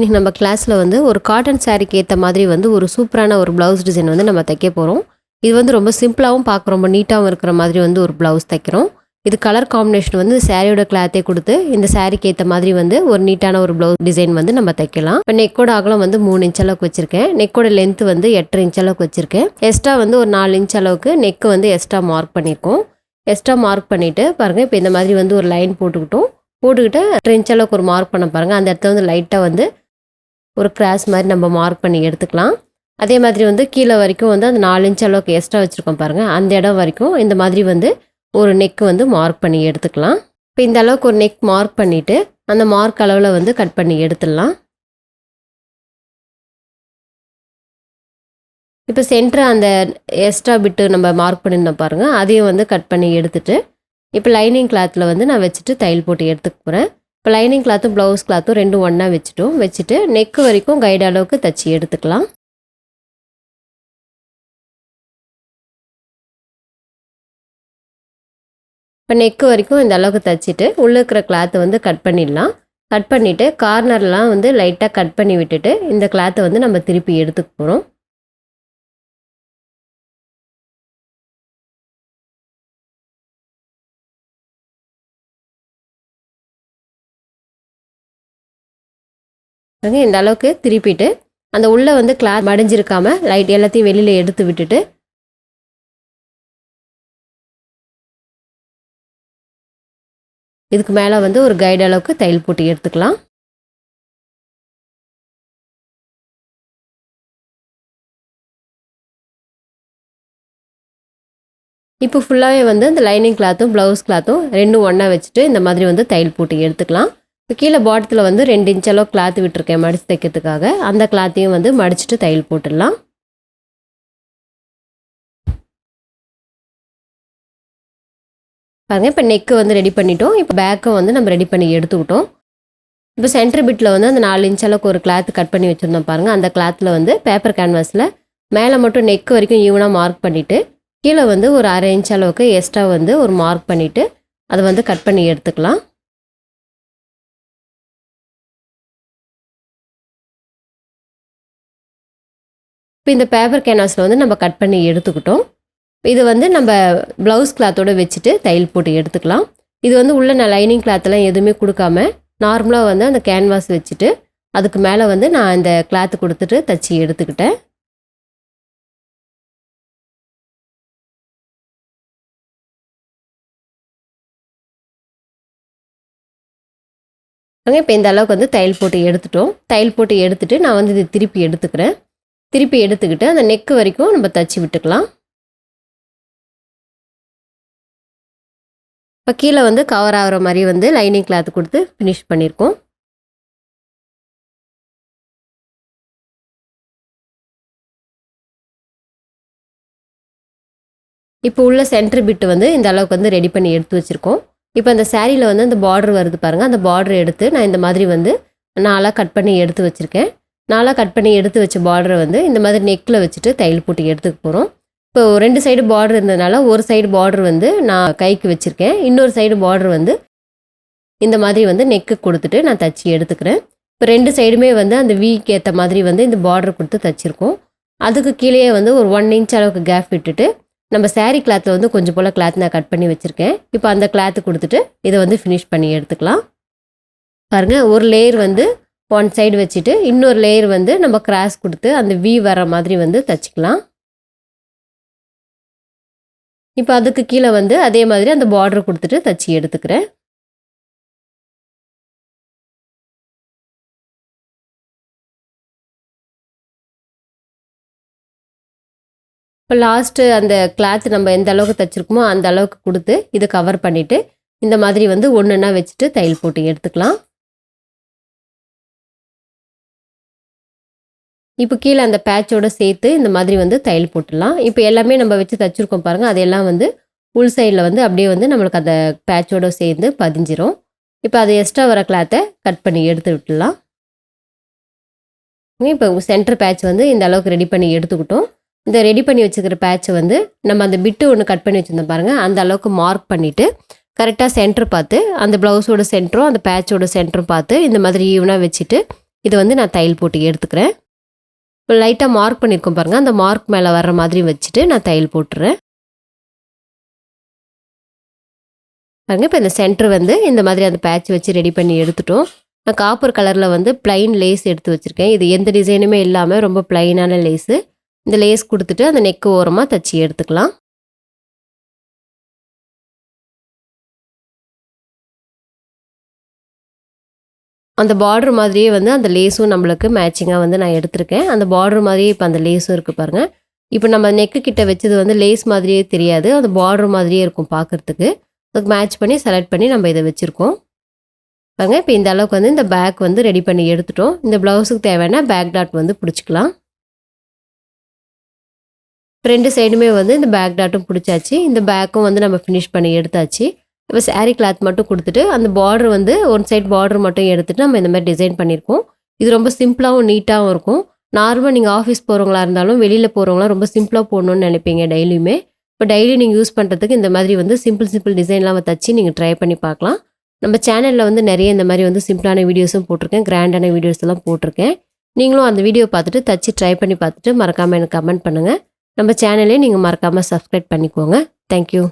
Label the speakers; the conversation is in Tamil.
Speaker 1: இன்றைக்கி நம்ம கிளாஸில் வந்து ஒரு காட்டன் சாரீக்கு ஏற்ற மாதிரி வந்து ஒரு சூப்பரான ஒரு ப்ளவுஸ் டிசைன் வந்து நம்ம தைக்க போகிறோம் இது வந்து ரொம்ப சிம்பிளாகவும் பார்க்க ரொம்ப நீட்டாகவும் இருக்கிற மாதிரி வந்து ஒரு ப்ளவுஸ் தைக்கிறோம். இது கலர் காம்பினேஷன் வந்து சாரியோட கிளாத்தே கொடுத்து இந்த சாரீக்கு ஏற்ற மாதிரி வந்து ஒரு நீட்டான ஒரு ப்ளவுஸ் டிசைன் வந்து நம்ம தைக்கலாம். இப்போ நெக்கோட அகலம் வந்து மூணு இன்ச் அளவுக்கு வச்சுருக்கேன். நெக்கோட லென்த் வந்து எட்டரை இன்ச் அளவுக்கு வச்சுருக்கேன். எக்ஸ்ட்ரா வந்து ஒரு நாலு இன்ச் அளவுக்கு நெக் வந்து எக்ஸ்ட்ரா மார்க் பண்ணியிருக்கோம் எக்ஸ்ட்ரா மார்க் பண்ணிவிட்டு பாருங்கள் இப்போ இந்த மாதிரி வந்து ஒரு லைன் போட்டுக்கிட்டோம். போட்டுக்கிட்டு ரெண்டு இன்ச் அளவுக்கு ஒரு மார்க் பண்ண பாருங்கள் அந்த இடத்துல வந்து லைட்டாக வந்து ஒரு கிராஸ் மாதிரி நம்ம மார்க் பண்ணி எடுத்துக்கலாம். அதே மாதிரி வந்து கீழே வரைக்கும் வந்து அந்த நாலு இன்ச் அளவுக்கு எக்ஸ்ட்ரா வச்சுருக்கோம் பாருங்கள் அந்த இடம் வரைக்கும் இந்த மாதிரி வந்து ஒரு நெக் வந்து மார்க் பண்ணி எடுத்துக்கலாம். இப்போ இந்த அளவுக்கு ஒரு நெக் மார்க் பண்ணிவிட்டு அந்த மார்க் அளவில் வந்து கட் பண்ணி எடுத்துடலாம். இப்போ சென்டர் அந்த எக்ஸ்ட்ரா பிட்டு நம்ம மார்க் பண்ணியிருந்தோம் பாருங்கள் அதையும் வந்து கட் பண்ணி எடுத்துகிட்டு இப்போ லைனிங் கிளாத்தில் வந்து நான் வச்சுட்டு தையல் போட்டு எடுத்துக்க போகிறேன் இப்போ லைனிங் கிளாத்தும் ப்ளவுஸ் கிளாத்தும் ரெண்டும் ஒன்றா வச்சுட்டோம். வச்சுட்டு நெக்கு வரைக்கும் கைடு அளவுக்கு தச்சு எடுத்துக்கலாம். இப்போ நெக்கு வரைக்கும் இந்த அளவுக்கு தைச்சிட்டு உள்ளே இருக்கிற கிளாத்தை வந்து கட் பண்ணிடலாம். கட் பண்ணிவிட்டு கார்னர்லாம் வந்து லைட்டாக கட் பண்ணி விட்டுட்டு இந்த கிளாத்தை வந்து நம்ம திருப்பி எடுத்துக்க போகிறோம் பாருங்க இந்த அளவுக்கு திருப்பிட்டு அந்த உள்ளே வந்து கிளாத் மடிஞ்சிருக்காமல் லைட் எல்லாத்தையும் வெளியில் எடுத்து விட்டுட்டு இதுக்கு மேலே வந்து ஒரு கைடு அளவுக்கு தையல் போட்டு எடுத்துக்கலாம். இப்போ ஃபுல்லாகவே வந்து இந்த லைனிங் கிளாத்தும் ப்ளவுஸ் கிளாத்தும் ரெண்டும் ஒன்றா வச்சுட்டு இந்த மாதிரி வந்து தையல் போட்டு எடுத்துக்கலாம். கீழே பாட்டத்தில் வந்து ரெண்டு இன்ச் அளவு கிளாத் விட்டுருக்கேன் மடித்து தைக்கிறதுக்காக. அந்த கிளாத்தையும் வந்து மடிச்சுட்டு தையல் போட்டுடலாம். பாருங்கள் இப்போ நெக்கு வந்து ரெடி பண்ணிட்டோம். இப்போ பேக்கும் வந்து நம்ம ரெடி பண்ணி எடுத்துக்கிட்டோம். இப்போ சென்டர் பிட்டில் வந்து அந்த நாலு இன்ச் அளவுக்கு ஒரு கிளாத் கட் பண்ணி வச்சுருந்தோம் பாருங்கள் அந்த கிளாத்தில் வந்து பேப்பர் கேன்வாஸில் மேலே மட்டும் நெக் வரைக்கும் ஈவனாக மார்க் பண்ணிவிட்டு கீழே வந்து ஒரு அரை இன்ச் அளவுக்கு எக்ஸ்ட்ரா வந்து ஒரு மார்க் பண்ணிவிட்டு அதை வந்து கட் பண்ணி எடுத்துக்கலாம். இப்போ இந்த பேப்பர் கேன்வாஸில் வந்து நம்ம கட் பண்ணி எடுத்துக்கிட்டோம். இது வந்து நம்ம ப்ளவுஸ் கிளாத்தோடு வச்சுட்டு தையல் போட்டு எடுத்துக்கலாம். இது வந்து உள்ள நான் லைனிங் கிளாத்தெல்லாம் எதுவுமே கொடுக்காம நார்மலாக வந்து அந்த கேன்வாஸ் வச்சுட்டு அதுக்கு மேலே வந்து நான் இந்த கிளாத்து கொடுத்துட்டு தச்சு எடுத்துக்கிட்டேன். இப்போ இந்த அளவுக்கு வந்து தையல் போட்டு எடுத்துட்டோம். தையல் போட்டு எடுத்துட்டு நான் வந்து இது திருப்பி எடுத்துக்கிறேன். திருப்பி எடுத்துக்கிட்டு அந்த நெக்கு வரைக்கும் நம்ம தச்சு விட்டுக்கலாம். இப்போ கீழே வந்து கவர் ஆகிற மாதிரி வந்து லைனிங் கிளாத் கொடுத்து ஃபினிஷ் பண்ணியிருக்கோம் இப்போ உள்ள சென்டர் பிட்டு வந்து இந்த அளவுக்கு வந்து ரெடி பண்ணி எடுத்து வச்சுருக்கோம். இப்போ அந்த சாரியில் வந்து அந்த பார்டர் வருது பாருங்கள் அந்த பார்டர் எடுத்து நான் இந்த மாதிரி வந்து நாளாக கட் பண்ணி எடுத்து வச்சுருக்கேன். நாளாக கட் பண்ணி எடுத்து வச்ச பார்டரை வந்து இந்த மாதிரி நெக்கில் வச்சுட்டு தையல் போட்டு எடுத்துக்க போகிறோம் இப்போ ரெண்டு சைடு பார்டர் இருந்ததுனால ஒரு சைடு பார்டர் வந்து நான் கைக்கு வச்சுருக்கேன். இன்னொரு சைடு பார்டர் வந்து இந்த மாதிரி வந்து நெக்கு கொடுத்துட்டு நான் தச்சு எடுத்துக்கிறேன். இப்போ ரெண்டு சைடுமே வந்து அந்த வீக்கு ஏற்ற மாதிரி வந்து இந்த பார்டர் கொடுத்து தச்சுருக்கோம். அதுக்கு கீழே வந்து ஒரு ஒன் இன்ச் அளவுக்கு கேப் விட்டுட்டு நம்ம சாரீ கிளாத்தில் வந்து கொஞ்சம் போல் கிளாத் நான் கட் பண்ணி வச்சுருக்கேன். இப்போ அந்த கிளாத்து கொடுத்துட்டு இதை வந்து ஃபினிஷ் பண்ணி எடுத்துக்கலாம். பாருங்கள் ஒரு லேயர் வந்து ஒன் சைடு வச்சுட்டு இன்னொரு லேயர் வந்து நம்ம கிராஸ் கொடுத்து அந்த வி வர மாதிரி வந்து தச்சுக்கலாம். இப்போ அதுக்கு கீழே வந்து அதே மாதிரி அந்த பார்டர் கொடுத்துட்டு தச்சு எடுத்துக்கிறேன். இப்போ லாஸ்ட்டு அந்த கிளாத் நம்ம எந்த அளவுக்கு தைச்சிருக்கோமோ அந்த அளவுக்கு கொடுத்து இது கவர் பண்ணிவிட்டு இந்த மாதிரி வந்து ஒன்றுன்னா வச்சுட்டு தையல் போட்டு எடுத்துக்கலாம். இப்போ கீழே அந்த பேட்சோட சேர்த்து இந்த மாதிரி வந்து தையல் போட்டுடலாம். இப்போ எல்லாமே நம்ம வச்சு தைச்சிருக்கோம் பாருங்கள் அதெல்லாம் வந்து உள் சைடில் வந்து அப்படியே வந்து நம்மளுக்கு அந்த பேட்சோட சேர்ந்து பதிஞ்சிரும். இப்போ அது எக்ஸ்ட்ரா வர கிளாத்தை கட் பண்ணி எடுத்து விட்டுடலாம். இப்போ சென்டர் பேட்ச் வந்து இந்த அளவுக்கு ரெடி பண்ணி எடுத்துக்கிட்டோம். இந்த ரெடி பண்ணி வச்சுக்கிற பேட்சை வந்து நம்ம அந்த பிட்டு ஒன்று கட் பண்ணி வச்சுருந்தோம் பாருங்கள் அந்த அளவுக்கு மார்க் பண்ணிவிட்டு கரெக்டாக சென்டர் பார்த்து அந்த ப்ளவுஸோட சென்டரும் அந்த பேட்சோட சென்டரும் பார்த்து இந்த மாதிரி ஈவனாக வச்சுட்டு இதை வந்து நான் தையல் போட்டு எடுத்துக்கிறேன். இப்போ லைட்டாக மார்க் பண்ணியிருக்கோம் பாருங்கள் அந்த மார்க் மேலே வர்ற மாதிரி வச்சுட்டு நான் தையல் போட்டுறேன். பாருங்கள் இப்போ இந்த சென்டர் வந்து இந்த மாதிரி அந்த பேட்ச் வச்சு ரெடி பண்ணி எடுத்துட்டோம். நான் காப்பர் கலரில் வந்து பிளைன் லேஸ் எடுத்து வச்சுருக்கேன். இது எந்த டிசைனுமே இல்லாமல் ரொம்ப பிளைனான லேஸு இந்த லேஸ் கொடுத்துட்டு அந்த நெக்கு ஓரமாக தச்சு எடுத்துக்கலாம். அந்த பார்டர் மாதிரியே வந்து அந்த லேஸும் நம்மளுக்கு மேட்சிங்காக வந்து நான் எடுத்திருக்கேன். அந்த பார்டர் மாதிரியே இப்போ அந்த லேஸும் இருக்குது பாருங்கள் இப்போ நம்ம நெக்கு கிட்ட வச்சது வந்து லேஸ் மாதிரியே தெரியாது. அந்த பார்டர் மாதிரியே இருக்கும் பார்க்குறதுக்கு அதுக்கு மேட்ச் பண்ணி செலக்ட் பண்ணி நம்ம இதை வச்சுருக்கோம். பாருங்க இப்போ இந்த அளவுக்கு வந்து இந்த பேக் வந்து ரெடி பண்ணி எடுத்துட்டோம். இந்த ப்ளவுஸுக்கு தேவையான பேக் டாட் வந்து பிடிச்சிக்கலாம். ரெண்டு சைடுமே வந்து இந்த பேக் டாட்டும் பிடிச்சாச்சு. இந்த பேக்கும் வந்து நம்ம ஃபினிஷ் பண்ணி எடுத்தாச்சு. இப்போ சாரீ கிளாத் மட்டும் கொடுத்துட்டு அந்த பார்டர் வந்து ஒன் சைட் பார்டர் மட்டும் எடுத்துகிட்டு நம்ம இந்த மாதிரி டிசைன் பண்ணியிருக்கோம் இது ரொம்ப சிம்பிளாகவும் நீட்டாகவும் இருக்கும். நார்மலாக நீங்கள் ஆஃபீஸ் போகிறவங்களா இருந்தாலும் வெளியில் போகிறவங்களாம் ரொம்ப சிம்பிளாக போடணும்னு நினைப்பீங்க டெய்லியுமே இப்போ டெய்லி நீங்கள் யூஸ் பண்ணுறதுக்கு இந்த மாதிரி வந்து சிம்பிள் சிம்பிள் டிசைன்லாம் தச்சு நீங்கள் ட்ரை பண்ணி பார்க்கலாம். நம்ம சேனலில் வந்து நிறைய இந்த மாதிரி வந்து சிம்பிளான வீடியோஸும் போட்டிருக்கேன் கிராண்டான வீடியோஸ் எல்லாம் போட்டிருக்கேன். நீங்களும் அந்த வீடியோ பார்த்துட்டு தச்சு ட்ரை பண்ணி பார்த்துட்டு மறக்காமல் எனக்கு கமெண்ட் பண்ணுங்கள் நம்ம சேனலே நீங்கள் மறக்காமல் சப்ஸ்கிரைப் பண்ணிக்கோங்க. தேங்க்யூ